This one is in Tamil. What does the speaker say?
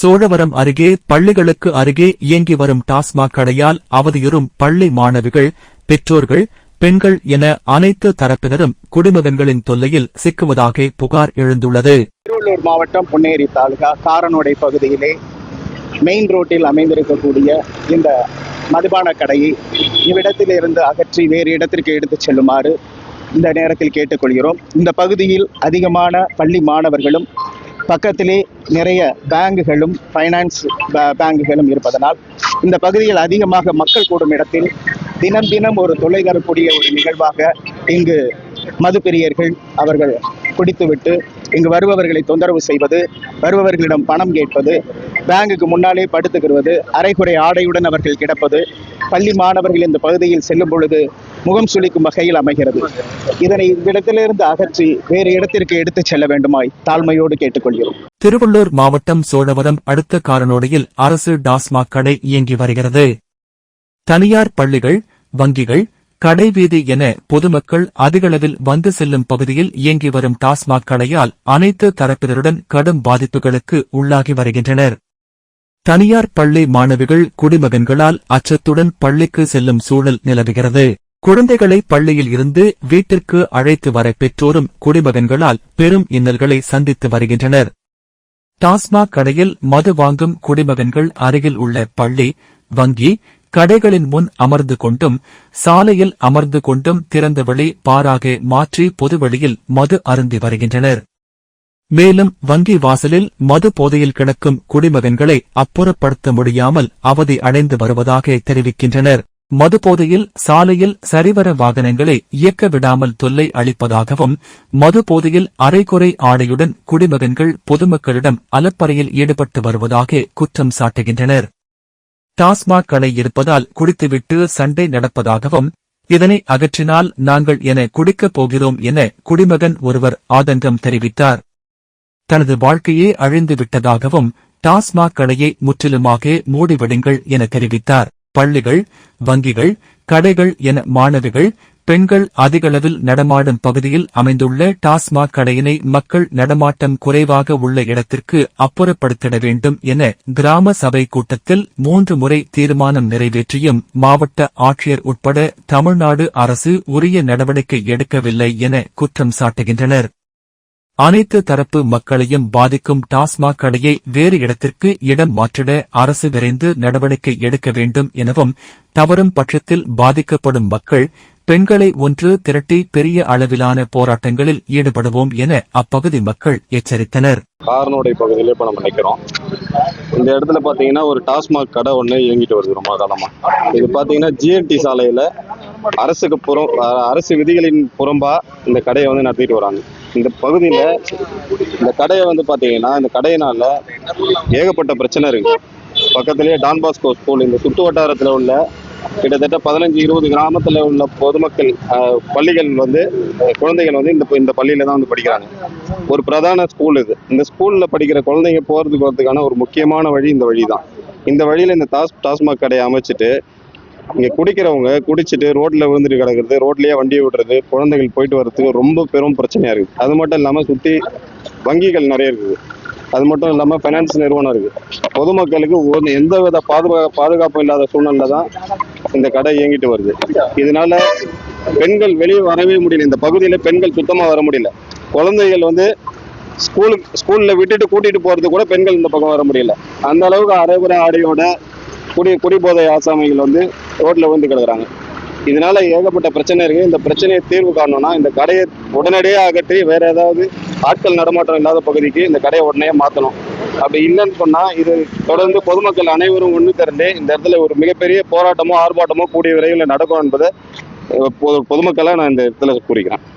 சோழவரம் அருகே பள்ளிகளுக்கு அருகே இயங்கி வரும் டாஸ்மாக் கடையால் அவதியுறும் பள்ளி மாணவிகள் பெற்றோர்கள் பெண்கள் என அனைத்து தரப்பினரும் குடிமகன்களின் தொல்லையில் சிக்குவதாக புகார் எழுந்துள்ளது. திருவள்ளூர் மாவட்டம் பொன்னேரி தாலுகா காரனோடை பகுதியிலே மெயின் ரோட்டில் அமைந்திருக்கக்கூடிய இந்த மதுபான கடையை இவ்விடத்தில் இருந்து அகற்றி வேறு இடத்திற்கு எடுத்துச் செல்லுமாறு இந்த நேரத்தில் கேட்டுக்கொள்கிறோம். இந்த பகுதியில் அதிகமான பள்ளி மாணவர்களும் பக்கத்திலே நிறைய பேங்குகளும் ஃபைனான்ஸ் பே- பேங்குகளும் இருப்பதனால் இந்த பகுதியில் அதிகமாக மக்கள் கூடும் இடத்தில் தினம் தினம் ஒரு தொலை தரக்கூடிய ஒரு நிகழ்வாக இங்கு மதுப்பிரியர்கள் அவர்கள் குடித்துவிட்டு இங்கு வருபவர்களை தொந்தரவு செய்வது வருபவர்களிடம் பணம் கேட்பது பேங்குக்கு முன்னாலே படுத்துக்கிறது அரைகுறை ஆடையுடன் அவர்கள் கிடப்பது பள்ளி மாணவர்கள் இந்த பகுதியில் செல்லும் பொழுது முகம் சுளிக்கும் வகையில் அமைகிறது. இதனை இவ்விடத்திலிருந்து அகற்றி வேறு இடத்திற்கு எடுத்துச் செல்ல வேண்டுமாய் தாழ்மையோடு கேட்டுக்கொள்கிறோம். திருவள்ளூர் மாவட்டம் சோழவரம் அடுத்த காரனோடையில் அரசு டாஸ்மாக் கடை இயங்கி வருகிறது. தனியார் பள்ளிகள் வங்கிகள் கடைவீதி என பொதுமக்கள் அதிகளவில் வந்து செல்லும் பகுதியில் இயங்கி வரும் டாஸ்மாக் கடையால் அனைத்து தரப்பினருடன் கடும் பாதிப்புகளுக்கு உள்ளாகி வருகின்றனர். தனியார் பள்ளி மாணவிகள் குடிமகன்களால் அச்சத்துடன் பள்ளிக்கு செல்லும் சூழல் நிலவுகிறது. குழந்தைகளை பள்ளியில் இருந்து வீட்டிற்கு அழைத்து வர பெற்றோரும் குடிமகன்களால் பெரும் இன்னல்களை சந்தித்து வருகின்றனர். டாஸ்மாக் கடையில் மது வாங்கும் குடிமகன்கள் அருகில் உள்ள பள்ளி வங்கி கடைகளின் முன் அமர்ந்து கொண்டும் சாலையில் அமர்ந்து கொண்டும் திறந்த வெளி பாராக மாற்றி பொதுவெளியில் மது அருந்தி வருகின்றனர். மேலும் வங்கி வாசலில் மது போதையில் கிடக்கும் குடிமகன்களை அப்புறப்படுத்த முடியாமல் அவதி அடைந்து வருவதாக தெரிவிக்கின்றனர். மதுபோதையில் சாலையில் சரிவர வாகனங்களை இயக்க விடாமல் தொல்லை அளிப்பதாகவும் மதுபோதையில் அரைகுறை ஆடையுடன் குடிமகன்கள் பொதுமக்களிடம் அலப்பறையில் ஈடுபட்டு வருவதாக குற்றம் சாட்டுகின்றனர். டாஸ்மாக் கடை இருப்பதால் குடித்துவிட்டு சண்டை நடப்பதாகவும் இதனை அகற்றினால் நாங்கள் என குடிக்கப் போகிறோம் என குடிமகன் ஒருவர் ஆதங்கம் தெரிவித்தார். தனது வாழ்க்கையே அழிந்து விட்டதாகவும் டாஸ்மாக் கடையை முற்றிலுமாக மூடிவிடுங்கள் என தெரிவித்தார். பள்ளிகள் வங்கிகள் கடைகள் என மாணவிகள் பெண்கள் அதிகளவில் நடமாடும் பகுதியில் அமைந்துள்ள டாஸ்மாக் கடையினை மக்கள் நடமாட்டம் குறைவாக உள்ள இடத்திற்கு அப்புறப்படுத்திட வேண்டும் என கிராம சபை கூட்டத்தில் மூன்று முறை தீர்மானம் நிறைவேற்றியும் மாவட்ட ஆட்சியர் உட்பட தமிழ்நாடு அரசு உரிய நடவடிக்கை எடுக்கவில்லை என குற்றம் சாட்டுகின்றனர். அனைத்து தரப்பு மக்களையும் பாதிக்கும் டாஸ்மாக் கடையை வேறு இடத்திற்கு இடம் மாற்றிட அரசு விரைந்து நடவடிக்கை எடுக்க வேண்டும் எனவும் தவறும் பட்சத்தில் பாதிக்கப்படும் மக்கள் பெண்களை ஒன்று திரட்டி பெரிய அளவிலான போராட்டங்களில் ஈடுபடுவோம் என அப்பகுதி மக்கள் எச்சரித்தனர். காரனோடை பகுதியில இப்ப நம்ம நிற்கிறோம் இந்த இடத்துல பாத்தீங்கன்னா ஒரு டாஸ்மாக் கடை ஒன்று இயங்கிட்டு வருது ரொம்ப இது பார்த்தீங்கன்னா ஜிஎன்டி சாலையில அரசுக்கு புறம் அரசு விதிகளின் புறம்பா இந்த கடையை வந்து நடத்திட்டு வராங்க. இந்த பகுதியில் இந்த கடையை வந்து பார்த்தீங்கன்னா இந்த கடையினால ஏகப்பட்ட பிரச்சனை இருக்கு. பக்கத்திலேயே டான்பாஸ்கோ ஸ்கூல் இந்த சுற்று வட்டாரத்தில் உள்ள கிட்டத்தட்ட பதினஞ்சு இருபது கிராமத்தில் உள்ள பொதுமக்கள் அஹ், பள்ளிகள் வந்து குழந்தைகள் வந்து இந்த இந்த பள்ளியில தான் வந்து படிக்கிறாங்க. ஒரு பிரதான ஸ்கூல் இது. இந்த ஸ்கூல்ல படிக்கிற குழந்தைங்க போறதுக்கு வரதுக்கான ஒரு முக்கியமான வழி இந்த வழி தான் இந்த வழியில இந்த டாஸ் டாஸ்மாக் கடையை அமைச்சிட்டு இங்க குடிக்கிறவங்க குடிச்சிட்டு ரோட்ல விழுந்துட்டு கிடக்குறது ரோட்லயே வண்டியை விடுறது குழந்தைகள் போயிட்டு வர்றதுக்கு ரொம்ப பெரும் பிரச்சனையா இருக்கு. அது மட்டும் இல்லாம சுத்தி வங்கிகள் நிறைய இருக்குது. அது மட்டும் இல்லாம ஃபைனான்ஸ் நிறுவனம் இருக்கு. பொதுமக்களுக்கு ஒரு எந்த வித பாதுகா பாதுகாப்பும் இல்லாத சூழ்நிலை தான் இந்த கடை இயங்கிட்டு வருது. இதனால பெண்கள் வெளியே வரவே முடியல. இந்த பகுதியில பெண்கள் சுத்தமா வர முடியல. குழந்தைகள் வந்து ஸ்கூலுக்கு ஸ்கூல்ல விட்டுட்டு கூட்டிட்டு போறது கூட பெண்கள் இந்த பக்கம் வர முடியல. அந்த அளவுக்கு அரைகுறை ஆடையோட குடி குடிபோதை ஆசாமிகள் வந்து ரோட்ல வந்து கிடக்குறாங்க. இதனால ஏகப்பட்ட பிரச்சனை இருக்கு. இந்த பிரச்சனையை தீர்வு காணணும்னா இந்த கடையை உடனடியாக அகற்றி வேற ஏதாவது ஆட்கள் நடமாட்டம் இல்லாத பகுதிக்கு இந்த கடையை உடனே மாற்றணும் அப்படி இல்லைன்னு சொன்னா இது தொடர்ந்து பொதுமக்கள் அனைவரும் ஒன்று திரண்டு இந்த இடத்துல ஒரு மிகப்பெரிய போராட்டமோ ஆர்ப்பாட்டமோ கூடிய விரைவில் நடக்கும் என்பதை அஹ், பொது- நான் இந்த இடத்துல கூறிக்கிறேன்.